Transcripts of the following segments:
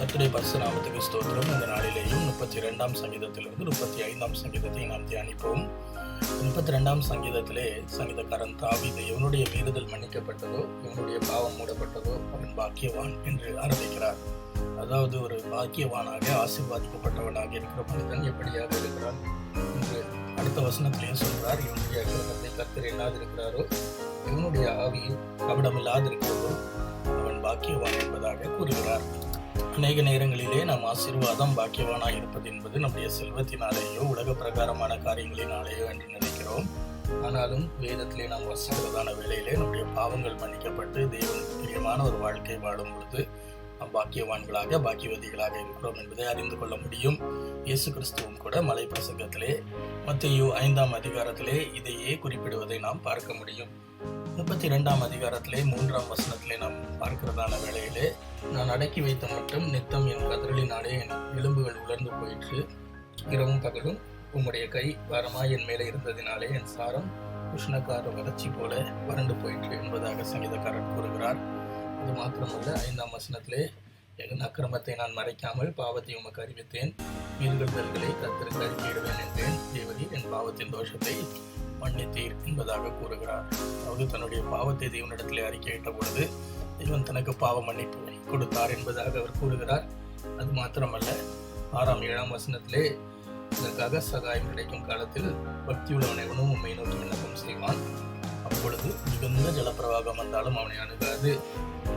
கத்துடைய பரிசுநாமத்துக்கு ஸ்தோத்திரம். இந்த நாளிலேயும் முப்பத்தி ரெண்டாம் சங்கீதத்திலிருந்து முப்பத்தி ஐந்தாம் சங்கீதத்தை நாம் தியானிப்போம். முப்பத்தி ரெண்டாம் சங்கீதத்திலே சங்கீதக்காரன் தாவீது எவனுடைய மீறுதல் மன்னிக்கப்பட்டதோ இவனுடைய பாவம் மூடப்பட்டதோ அவன் பாக்கியவான் என்று ஆரம்பிக்கிறார். அதாவது ஒரு பாக்கியவானாக ஆசீர்வாதிக்கப்பட்டவனாக இருக்கிற மனிதன் எப்படியாக இருக்கிறான் என்று அடுத்த வசனத்திலேயே சொல்கிறார் இவனுடைய அக்கிரமத்தை கர்த்தர் இல்லாதிருக்கிறாரோ இவனுடைய ஆவி கபடமில்லாதிருக்கிறதோ அவன் பாக்கியவான் என்பதாக கூறுகிறார். அநேக நேரங்களிலே நாம் ஆசீர்வாதம் பாக்கியவானாக இருப்பது என்பது நம்முடைய செல்வத்தினாலேயோ உலக பிரகாரமான காரியங்களினாலேயோ என்று நினைக்கிறோம். ஆனாலும் வேதத்திலே நாம் வசிக்கிறதான வேலையிலே நம்முடைய பாவங்கள் மன்னிக்கப்பட்டு தேவனுக்கு பிரியமான ஒரு வாழ்க்கை வாழும் பொழுது நாம் பாக்கியவான்களாக பாக்கியவதிகளாக இருக்கிறோம் என்பதை அறிந்து கொள்ள முடியும். இயேசு கிறிஸ்துவும் கூட மலை பிரசங்கத்திலே மத்தியோ ஐந்தாம் அதிகாரத்திலே இதையே குறிப்பிடுவதை நாம் பார்க்க முடியும். முப்பத்தி இரண்டாம் அதிகாரத்திலே மூன்றாம் வசனத்திலே நாம் பார்க்கிறதான வேளையிலே நான் அடக்கி வைத்த மட்டும் நித்தம் என் கதறலினாலே என் எலும்புகள் உலர்ந்து போயிற்று. இரவும் பகலும் உம்முடைய கை வரமாய் என் மேலே இருந்ததினாலே என் சாரம் உஷ்ணக்கார வறட்சி போல வறண்டு போயிற்று என்பதாக சங்கீதக்காரர் கூறுகிறார். அது மாத்திரமல்ல ஐந்தாம் வசனத்திலே என் அக்கிரமத்தை நான் மறைக்காமல் பாவத்தை உமக்கு அறிவித்தேன். மீறுதல்களை கத்திற்கு அறிக்கையிடுவேன் என்றேன். தேவதி என் பாவத்தின் தோஷத்தை மன்னித்தீர் என்பதாக கூறுகிறார். அதாவது தன்னுடைய பாவத்தை தேவனிடத்திலே அறிக்கையிட்ட பொழுது இவன் தனக்கு பாவ மன்னிப்பு கொடுத்தார் என்பதாக அவர் கூறுகிறார். அது மாத்திரமல்ல ஆறாம் ஏழாம் வசனத்திலே இதற்காக சகாயம் கிடைக்கும் காலத்தில் பக்தியுள்ளவனை உணவு உண்மை நோக்கி விண்ணப்பம் செய்வான். அப்பொழுது மிகுந்த ஜலப்பிரவாகம் வந்தாலும் அவனை அணுகாது.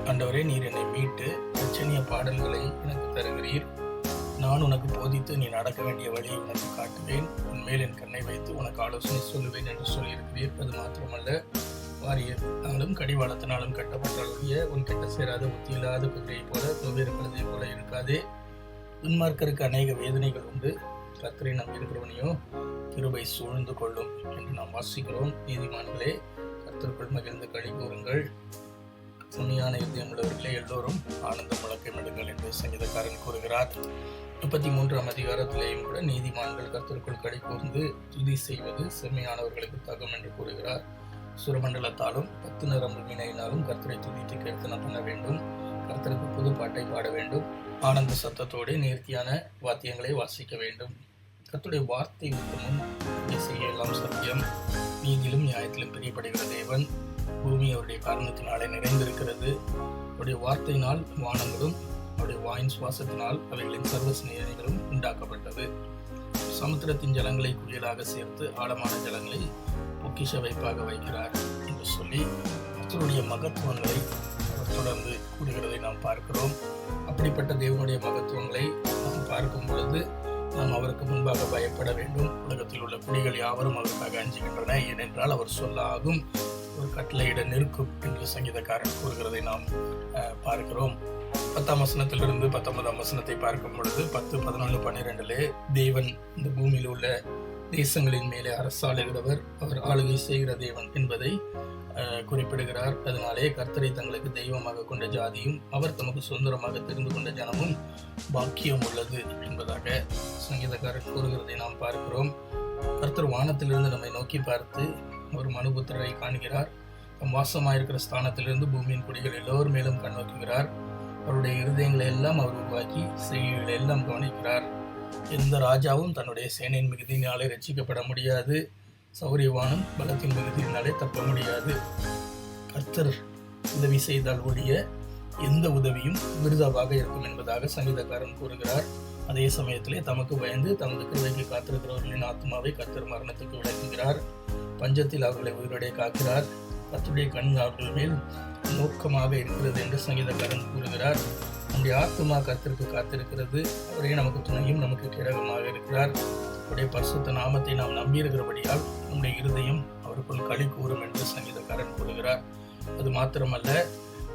ஆண்டவரே நீர் என்னை மீட்டு பிரச்சனைய பாடல்களை எனக்கு தருகிறீர். நான் உனக்கு போதித்து நீ நடக்க வேண்டிய வழியை உனக்கு காட்டுவேன். உன்மேல் என் கண்ணை வைத்து உனக்கு ஆலோசனை சொல்லுவேன் என்று சொல்லியிருக்கிறீர். அது மாத்திரமல்ல வாரியத்தினாலும் கடிவாளத்தினாலும் கட்டப்பட்டாலுடைய உன் கிட்ட சேராத புத்தி இல்லாத போல வெவ்வேறு கழுதையைப் போல இருக்காதே. துன்மார்க்கருக்கு அநேக வேதனைகள் உண்டு. கத்திரை நம் இருக்கிறவனையோ கிருபை சூழ்ந்து கொள்ளும் என்று நாம் வாசிக்கிறோம். நீதிமான்களே கத்திற்குள் மகிழ்ந்து கழி கூறுங்கள். உண்மையான இதயம் உள்ளவர்களே எல்லோரும் ஆனந்த முழக்கம் எடுங்கள் என்று சங்கீதக்காரன் கூறுகிறார். முப்பத்தி மூன்றாம் அதிகாரத்திலேயும் கூட நீதிமான்கள் கர்த்தருக்குள் கடை கூர்ந்து துதி செய்வது செம்மையானவர்களுக்கு தகும் என்று கூறுகிறார். சுரமண்டலத்தாலும் பத்து நரம்பு வீணையினாலும் கர்த்தரை துதித்து கீர்த்தனை பண்ண வேண்டும். கர்த்தருக்கு புது பாட்டை பாட வேண்டும். ஆனந்த சத்தத்தோடு நேர்த்தியான வாத்தியங்களை வாசிக்க வேண்டும். கர்த்துடைய வார்த்தை உத்தமும். இசையெல்லாம் சத்தியம். நீதியிலும் நியாயத்திலும் பிரியப்படுகிற தேவன். பூமி அவருடைய காரணத்தினாலே நிறைந்திருக்கிறது. அவருடைய வார்த்தையினால் வானங்களும் அவருடைய வாயின் சுவாசத்தினால் அவைகளின் சர்வ சிநேகங்களும் உண்டாக்கப்பட்டது. சமுத்திரத்தின் ஜலங்களை குளியலாக சேர்த்து ஆழமான ஜலங்களை பொக்கிஷ வைப்பாக வைக்கிறார் என்று சொல்லி கர்த்தருடைய மகத்துவங்களை அவர் தொடர்ந்து கூறுகிறதை நாம் பார்க்கிறோம். அப்படிப்பட்ட தேவனுடைய மகத்துவங்களை நாம் பார்க்கும் பொழுது நாம் அவருக்கு முன்பாக பயப்பட வேண்டும். உலகத்தில் உள்ள குடிகள் யாவரும் அவருக்காக அஞ்சுகின்றன. ஏனென்றால் அவர் சொல்லாகும். ஒரு கட்டளையிட நிற்கும் என்று சங்கீதக்காரன் கூறுகிறதை நாம் பார்க்கிறோம். பத்தாம் வசனத்திலிருந்து பத்தொன்பதாம் வசனத்தை பார்க்கும் பொழுது பத்து பதினொன்று பன்னிரெண்டிலே தேவன் இந்த பூமியில் உள்ள தேசங்களின் மேலே அரசாளுகிறவர் அவர் ஆளுகை செய்கிற தேவன் என்பதை குறிப்பிடுகிறார். அதனாலே கர்த்தரை தங்களுக்கு தெய்வமாக கொண்ட ஜாதியும் அவர் தமக்கு சுதந்திரமாக தெரிந்து கொண்ட ஜனமும் பாக்கியம் உள்ளது என்பதாக சங்கீதக்காரர் கூறுகிறதை நாம் பார்க்கிறோம். கர்த்தர் வானத்திலிருந்து நம்மை நோக்கி பார்த்து ஒரு மனுபுத்திரரை காண்கிறார். தம் வாசமாயிருக்கிற ஸ்தானத்திலிருந்து பூமியின் குடிகள் எல்லோர் மேலும் கண்ணோக்குகிறார் அவருடைய இருதயங்களை எல்லாம் அவர் உருவாக்கி செய்திகளை எல்லாம் கவனிக்கிறார். எந்த ராஜாவும் தன்னுடைய சேனையின் மிகுதியினாலே ரட்சிக்கப்பட முடியாது. சௌரியவானும் பலத்தின் மிகுதியினாலே தப்ப முடியாது. கர்த்தர் உதவி செய்தால் ஒழிய எந்த உதவியும் விருதாவாக இருக்கும் என்பதாக சங்கீதக்காரன் கூறுகிறார். அதே சமயத்திலே தமக்கு பயந்து தமது கிருவைக்கு காத்திருக்கிறவர்களின் ஆத்மாவை கர்த்தர் மரணத்துக்கு விளக்குகிறார். பஞ்சத்தில் அவர்களை உயிரோடே காக்கிறார். கத்துடைய கண் அவர்கள் மேல் நோக்கமாக இருக்கிறது என்று சங்கீதக்காரன் கூறுகிறார். நம்முடைய ஆத்மா கத்திற்கு காத்திருக்கிறது. அவரே நமக்கு துணையும் நமக்கு கிடகமாக இருக்கிறார். அவருடைய பரிசுத்த நாமத்தை நாம் நம்பியிருக்கிறபடியால் நம்முடைய இருதயம் அவருக்குள் களி கூறும் என்று சங்கீதக்காரன் கூறுகிறார். அது மாத்திரமல்ல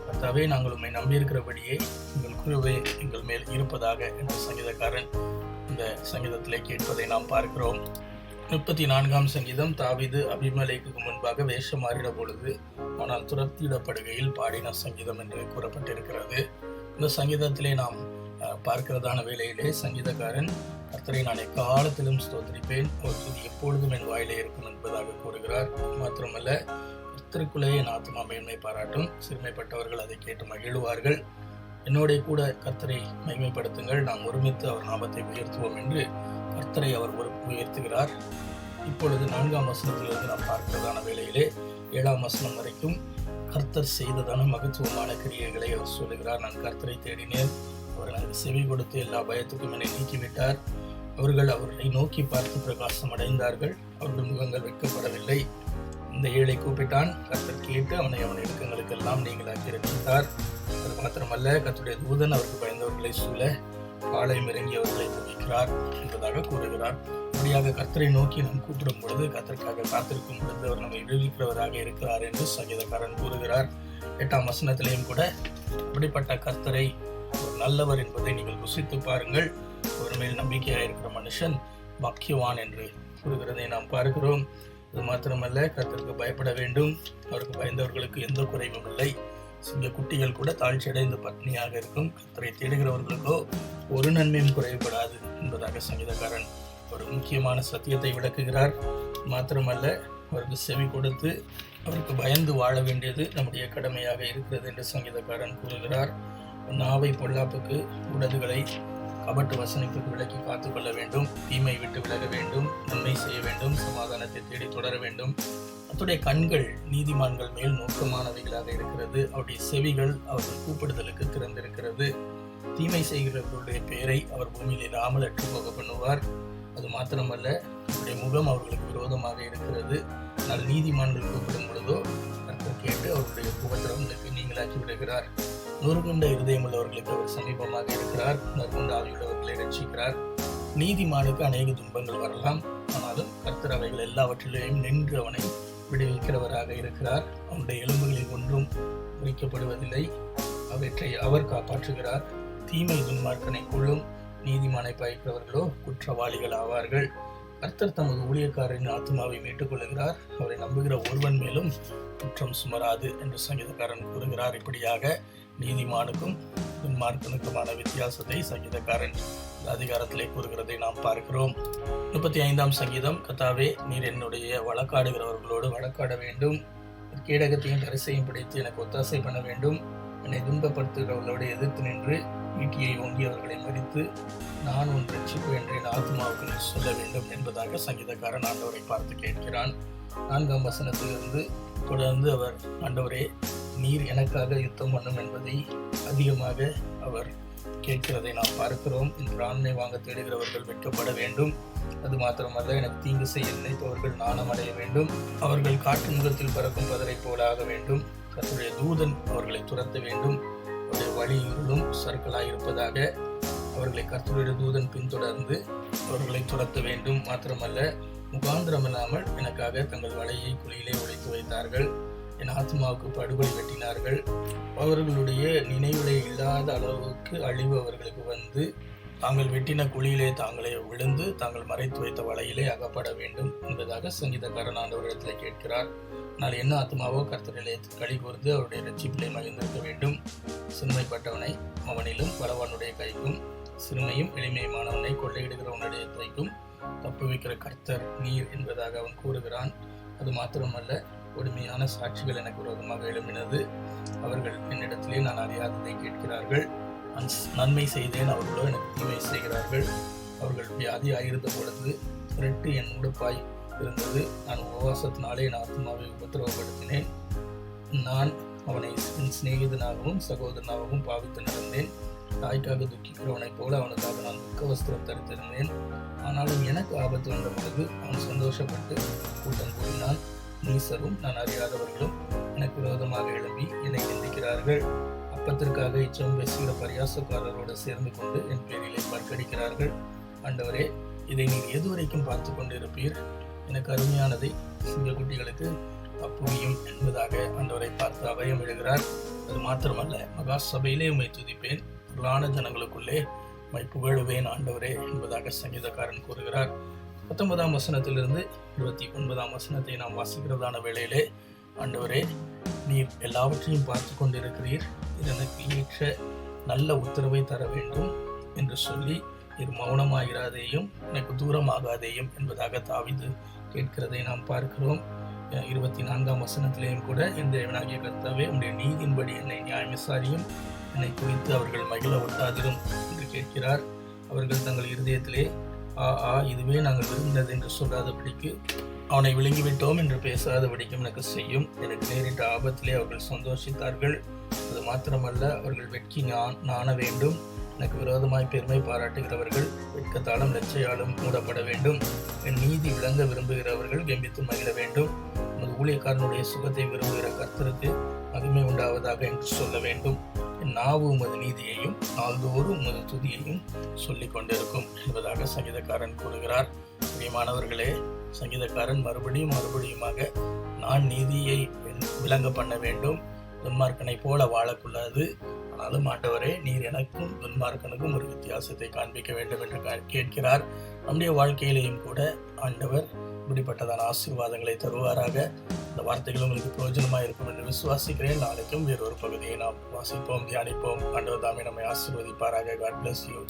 கர்த்தாவே நாங்கள் உண்மை நம்பியிருக்கிறபடியே உங்கள் குருவே எங்கள் மேல் இருப்பதாக என்று சங்கீதக்காரன் இந்த சங்கீதத்திலே கேட்பதை நாம் பார்க்கிறோம். முப்பத்தி நான்காம் சங்கீதம் தாவிது அபிமலைக்கு முன்பாக வேஷம் மாறிட பொழுது ஆனால் துரத்திடப்படுகையில் பாடின சங்கீதம் என்று கூறப்பட்டிருக்கிறது. இந்த சங்கீதத்திலே நாம் பார்க்கிறதான வேலையிலே சங்கீதக்காரன் கர்த்தரை நான் எக்காலத்திலும் ஸ்தோத்திரிப்பேன். ஒரு துதி எப்பொழுதும் என் வாயிலே இருக்கும் என்பதாக கூறுகிறார். மாத்திரமல்ல கர்த்தருக்குள்ளேயே என் ஆத்மா மேன்மை பாராட்டும். சிறுமைப்பட்டவர்கள் அதை கேட்டு மகிழ்வார்கள். என்னோடைய கூட கர்த்தரை மகிமைப்படுத்துங்கள். நாம் ஒருமித்து அவர் நாமத்தை உயர்த்துவோம் என்று கர்த்தரை அவர் ஒரு உயர்த்துகிறார். இப்பொழுது நான்காம் வசனத்திலிருந்து நாம் பார்க்கிறதான வேளையிலே ஏழாம் வசனம் வரைக்கும் கர்த்தர் செய்ததான மகத்துவமான கிரியைகளை அவர் சொல்லுகிறார். நான் கர்த்தரை தேடினேன். அவர் எனக்கு செவி கொடுத்து எல்லா பயத்துக்கும் என்னை நீக்கிவிட்டார். அவர்கள் அவர்களை நோக்கி பார்த்து பிரகாசம் அடைந்தார்கள். அவர்கள் முகங்கள் வைக்கப்படவில்லை இந்த ஏழை கூப்பிட்டான். கர்த்தர் கேட்டு அவனை அவன் இடுக்கங்களுக்கெல்லாம் நீங்களாக்கி ரட்சித்தார். அது மாத்திரமல்ல கத்துடைய தூதன் அவருக்கு பயந்தவர்களை சூழ பாளையம் இறங்கி அவர்களை துதிக்கிறார் என்பதாக கூறுகிறார். வழியாக கர்த்தரை நோக்கி நாம் கூப்பிடும் பொழுது கர்த்தருக்காக காத்திருக்கும் பொழுது அவர் நம்மை விடுவிக்கிறவராக இருக்கிறார் என்று சங்கீதக்காரன் கூறுகிறார். எட்டாம் வசனத்திலையும் கூட இப்படிப்பட்ட கர்த்தரை ஒரு நல்லவர் என்பதை நீங்கள் ருசித்து பாருங்கள். ஒரு மேல் நம்பிக்கையாக இருக்கிற மனுஷன் பாக்கியவான் என்று கூறுகிறதை நாம் பார்க்கிறோம். இது மாத்திரமல்ல கர்த்தருக்கு பயப்பட வேண்டும். அவருக்கு பயந்தவர்களுக்கு எந்த குறைவும் இல்லை. சிங்க குட்டிகள் கூட தாழ்ச்சியடைந்த பத்னியாக இருக்கும். கர்த்தரை தேடுகிறவர்களுக்கோ ஒரு நன்மையும் குறைவுபடாது என்பதாக சங்கீதக்காரன் ஒரு முக்கியமான சத்தியத்தை விளக்குகிறார். மாத்திரமல்ல அவருக்கு செவி கொடுத்து அவருக்கு பயந்து வாழ வேண்டியது நம்முடைய கடமையாக இருக்கிறது என்று சங்கீதக்காரன் கூறுகிறார். நாவை பொல்லாப்புக்கு உடதுகளை கபட்டு வசனிப்புக்கு விலக்கி காத்துக்கொள்ள வேண்டும். தீமை விட்டு விலக வேண்டும். நன்மை செய்ய வேண்டும். சமாதானத்தை தேடி தொடர வேண்டும். அத்துடைய கண்கள் நீதிமான்கள் மேல் நோக்கமானவைகளாக இருக்கிறது. அவருடைய செவிகள் அவர்கள் கூப்பிடுதலுக்கு திறந்திருக்கிறது. தீமை செய்கிறவர்களுடைய பெயரை அவர் பூமியில் இல்லாமல் அற்று போக பண்ணுவார். அது மாத்திரமல்ல அவருடைய முகம் அவர்களுக்கு விரோதமாக இருக்கிறது. ஆனால் நீதிமான்கள் கூப்பிடும் பொழுதோ கர்த்தர் கேட்டு அவருடைய உபத்திரவங்களுக்கு நீங்களாக்கி விடுகிறார். நூறுகுண்ட இருதயமுள்ளவர்களுக்கு அவர் சமீபமாக இருக்கிறார். நற்குண்ட ஆவியுள்ளவர்களை ரட்சிக்கிறார். நீதிமானுக்கு அநேக துன்பங்கள் வரலாம். ஆனாலும் கர்த்தர் அவைகள் எல்லாவற்றிலேயும் நின்று அவனை விடுவிக்கிறவராக இருக்கிறார். அவனுடைய எலும்புகளில் ஒன்றும் முறிக்கப்படுவதில்லை. அவற்றை அவர் காப்பாற்றுகிறார். தீமை துன்மார்க்கனை கொள்ளும். நீதிமானை பயக்கிறவர்களோ குற்றவாளிகள் ஆவார்கள். கர்த்தர் தமது ஊழியக்காரரின் ஆத்மாவை மீட்டுக்கொள்கிறார் அவரை நம்புகிற ஒருவன் மேலும் குற்றம் சுமராது என்று சங்கீதக்காரன் கூறுகிறார். இப்படியாக நீதிமானுக்கும் துன்மார்க்கனுக்குமான வித்தியாசத்தை சங்கீதக்காரன் அதிகாரத்திலே கூறுகிறதை நாம் பார்க்கிறோம். முப்பத்தி ஐந்தாம் சங்கீதம் கத்தாவே நீர் என்னுடைய வழக்காடுகிறவர்களோடு வழக்காட வேண்டும். கீழகத்தையும் கரிசையும் பிடித்து எனக்கு ஒத்தாசை பண்ண வேண்டும். என்னை துன்பப்படுத்துகிறவர்களோடு எதிர்த்து நின்று ஈட்டியை ஓங்கி அவர்களை மறித்து நான் உன் ரட்சிப்பு என்று என் ஆத்மாவுக்கு சொல்ல வேண்டும் என்பதாக சங்கீதக்காரன் ஆண்டவரை பார்த்து கேட்கிறான். நான்காம் வசனத்திலிருந்து தொடர்ந்து அவர் ஆண்டவரே நீர் எனக்காக யுத்தம் பண்ணும் என்பதை அதிகமாக அவர் கேட்கிறதை நாம் பார்க்கிறோம். இந்த பிராணனை வாங்க தேடுகிறவர்கள் வெட்கப்பட வேண்டும். அது மாத்திரமல்ல எனக்கு தீங்கு செய்ய நினைப்பவர்கள் நாணம் அடைய வேண்டும். அவர்கள் காட்டு முகத்தில் பறக்கும் பதரை போல ஆக வேண்டும். கர்த்தருடைய தூதன் அவர்களை துரத்த வேண்டும். அவருடைய வழி இருளும் இருப்பதாக அவர்களை கர்த்தருடைய தூதன் பின்தொடர்ந்து அவர்களை துரத்த வேண்டும். மாத்திரமல்ல முகாந்திரமில்லாமல் எனக்காக தங்கள் வலையை குழியிலே உழைத்து வைத்தார்கள். என் ஆத்மாவுக்கு படுகொலை வெட்டினார்கள். அவர்களுடைய நினைவிலே இல்லாத அளவுக்கு அழிவு அவர்களுக்கு வந்து தாங்கள் வெட்டின குழியிலே தாங்களே விழுந்து தாங்கள் மறைத்து வைத்த வலையிலே அகப்பட வேண்டும் என்பதாக சங்கீதக்காரன் ஆண்டவரிடத்தில் கேட்கிறார். ஆனால் என்ன ஆத்மாவோ கர்த்தரிலே களி கூர்ந்து அவருடைய ரட்சிப்பிலே மகிழ்ந்திருக்க வேண்டும். சிறுமைப்பட்டவனை அவனிலும் பலவானுடைய கைக்கும் சிறுமையும் எளிமையுமானவனை கொள்ளையிடுகிறவனுடைய கைக்கும் தப்பு வைக்கிற கர்த்தர் நீர் என்பதாக அவன் கூறுகிறான். அது மாத்திரமல்ல கொடுமையான சாட்சிகள் எனக்கு விரோதமாக எழும்பினது. அவர்கள் என்னிடத்திலே நான் அறியாததை கேட்கிறார்கள். நன்மை செய்தேன் அவர்களோ எனக்கு தீமை செய்கிறார்கள். அவர்கள் வியாதி ஆயிருந்த பொழுது ரெட்டு என் உடுப்பாய் இருந்தது. நான் உபவாசத்தினாலே என் ஆத்மாவை உபத்திரவப்படுத்தினேன். நான் அவனை என் சிநேகிதனாகவும் சகோதரனாகவும் பாவித்து நடந்தேன். தாய்க்காக துக்கிக்கிறவனைப் போல அவனுக்காக நான் துக்க வஸ்திரம் தரித்திருந்தேன். ஆனாலும் எனக்கு ஆபத்து வந்த பொழுது அவன் சந்தோஷப்பட்டு கூட்டம் கூறினான் நீசரும் நான் அறியாதவர்களும் எனக்கு விரோதமாக எழும்பி என்னை நிந்திக்கிறார்கள். அப்பத்திற்காக இச்சம் பேசுகிற பரியாசக்காரரோடு சேர்ந்து கொண்டு என் பேரிலே பற்கடிக்கிறார்கள். ஆண்டவரே இதை நீர் எதுவரைக்கும் பார்த்து கொண்டிருப்பீர்? எனக்கு அருமையானதை சிங்கக்குட்டிகளுக்கு அப்புரியும் என்பதாக ஆண்டவரை பார்த்து அபயம் எழுகிறார் அது மாத்திரமல்ல மகா சபையிலே உம்மை துதிப்பேன். பொருளான ஜனங்களுக்குள்ளே உம்மை புகழுவேன் ஆண்டவரே என்பதாக சங்கீதக்காரன் கூறுகிறார். பத்தொன்பதாம் வசனத்திலிருந்து இருபத்தி ஒன்பதாம் வசனத்தை நாம் வாசிக்கிறதான வேளையிலே ஆண்டவரே நீர் எல்லாவற்றையும் பார்த்து கொண்டிருக்கிறீர். எனக்கு ஏற்ற நல்ல உத்தரவை தர வேண்டும் என்று சொல்லி இது மௌனமாகிறாதேயும் எனக்கு தூரமாகாதேயும் என்பதாக தாவிது கேட்கிறதை நாம் பார்க்கிறோம். இருபத்தி நான்காம் வசனத்திலேயும் கூட இந்த தேவனாகிய கர்த்தாவே உடைய நீதியின்படி என்னை நியாயம் விசாரியும் என்னை குறித்து அவர்கள் மகிழ ஒட்டாதிரும் என்று கேட்கிறார். அவர்கள் தங்கள் இருதயத்திலே ஆ ஆ இதுவே நாங்கள் விரும்பினது என்று சொல்லாதபடிக்கு அவனை விழுங்கிவிட்டோம் என்று பேசாதபடிக்கும் எனக்கு செய்யும். எனக்கு நேரிட்ட ஆபத்திலே அவர்கள் சந்தோஷித்தார்கள். அது மாத்திரமல்ல அவர்கள் வெட்கி நான் நாண வேண்டும். எனக்கு விரோதமாய் பெருமை பாராட்டுகிறவர்கள் வெட்கத்தாலும் லட்சையாலும் மூடப்பட வேண்டும். என் நீதி விளங்க விரும்புகிறவர்கள் கெம்பித்து மகிழ வேண்டும். உமது ஊழியக்காரனுடைய சுகத்தை விரும்புகிற கர்த்தருக்கு மகிமை உண்டாவதாக என்று சொல்ல வேண்டும். என் நாவு உமது நீதியையும் நாள்தோறும் உமது துதியையும் சொல்லிக் கொண்டிருக்கும் என்பதாக சங்கீதக்காரன் கூறுகிறார். பிரியமானவர்களே சங்கீதக்காரன் மறுபடியும் மறுபடியுமாக நான் நீதியை விளங்க பண்ண வேண்டும். துன்மார்க்கனை போல வாழக்கூடாது. ஆனாலும் ஆண்டவரே நீர் எனக்கும் துன்மார்க்கனுக்கும் ஒரு வித்தியாசத்தை காண்பிக்க வேண்டும் என்று கா- கேட்கிறார். நம்முடைய வாழ்க்கையிலேயும் கூட ஆண்டவர் இப்படிப்பட்டதான ஆசீர்வாதங்களை தருவாராக. இந்த வார்த்தைகள் உங்களுக்கு பிரயோஜனமாக இருக்கும் என்று விசுவாசிக்கிறேன். நாளைக்கும் வேறொரு பகுதியை நாம் வாசிப்போம் தியானிப்போம். ஆண்டவர் தாமே நம்மை ஆசீர்வதிப்பாராக. God bless you